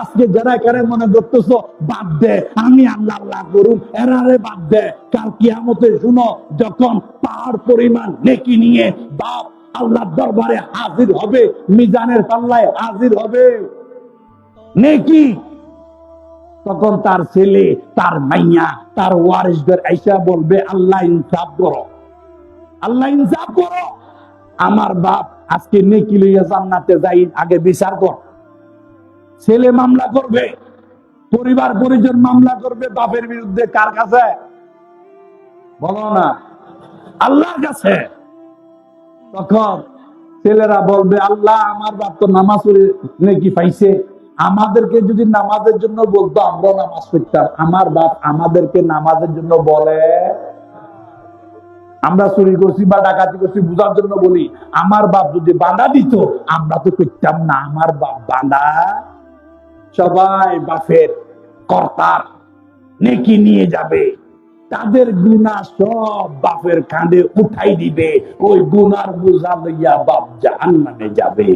আজকে যারা এখানে মনে করতেছো, বাদ দে, আমি আল্লাহ আল্লাহ করুন, এরারে বাদ দে। কাল কিয়ামতে শুনো, যখন পাহাড় পরিমাণ নেকি নিয়ে বাপ আল্লাহর দরবারে হাজির হবে, মিজানের পাল্লায় হাজির হবে। নেকি? তখন তার ছেলে, তার মাইয়া, তার ওয়ারিসদের আইসা বলবে, আল্লাহ ইনসাফ করো। আল্লাহ ইনসাফ করো। আমার বাপ আজকে নেকি লইয়া জান্নাতে যাই, আগে বিচার কর। ছেলে মামলা করবে, পরিবার পরিজন মামলা করবে, বাপের বিরুদ্ধে কার কাছে? বলো না। আল্লাহর কাছে। তখন ছেলেরা বলবে, আল্লাহ, আমার বাপ তো নামাজ নাকি পাইছে। আমাদেরকে যদি নামাজের জন্য বলতো, আমরা নামাজ পড়তাম। আমার বাপ আমাদেরকে নামাজের জন্য বলে। আমরা চুরি করছি বা ডাকাতি করছি, বুঝার জন্য বলি, আমার বাপ যদি বাঁধা দিত, আমরা তো করতাম না। আমার বাপ বাঁধা সবাই বাফের কর্তার নেকি নিয়ে যাবে। তাদের গুণা সব বাপের কাঁধে উঠাই দিবে। ওই গুনার বোঝা লইয়া বাপ জাহান নামে যাবে।